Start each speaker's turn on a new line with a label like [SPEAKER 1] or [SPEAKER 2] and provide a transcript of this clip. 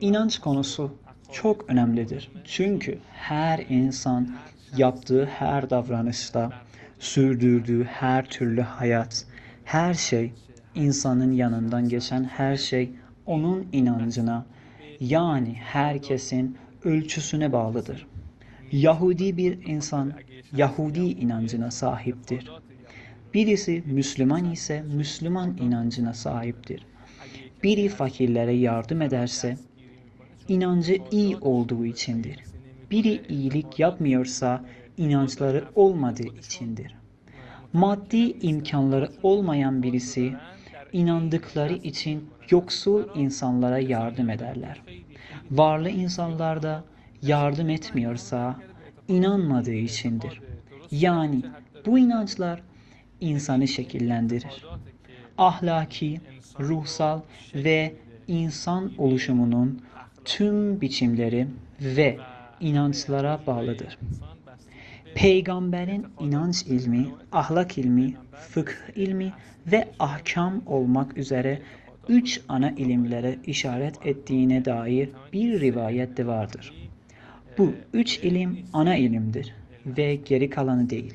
[SPEAKER 1] İnanç konusu çok önemlidir. Çünkü her insan yaptığı her davranışta, sürdürdüğü her türlü hayat, her şey, insanın yanından geçen her şey onun inancına, yani herkesin ölçüsüne bağlıdır. Yahudi bir insan Yahudi inancına sahiptir. Birisi Müslüman ise Müslüman inancına sahiptir. Biri fakirlere yardım ederse inancı iyi olduğu içindir. Biri iyilik yapmıyorsa inançları olmadığı içindir. Maddi imkanları olmayan birisi inandıkları için yoksul insanlara yardım ederler. Varlı insanlar da yardım etmiyorsa inanmadığı içindir. Yani bu inançlar insanı şekillendirir. Ahlaki, ruhsal ve insan oluşumunun tüm biçimleri ve inançlara bağlıdır. Peygamberin inanç ilmi, ahlak ilmi, fıkıh ilmi ve ahkam olmak üzere üç ana ilimlere işaret ettiğine dair bir rivayet de vardır. Bu üç ilim ana ilimdir ve geri kalanı değil.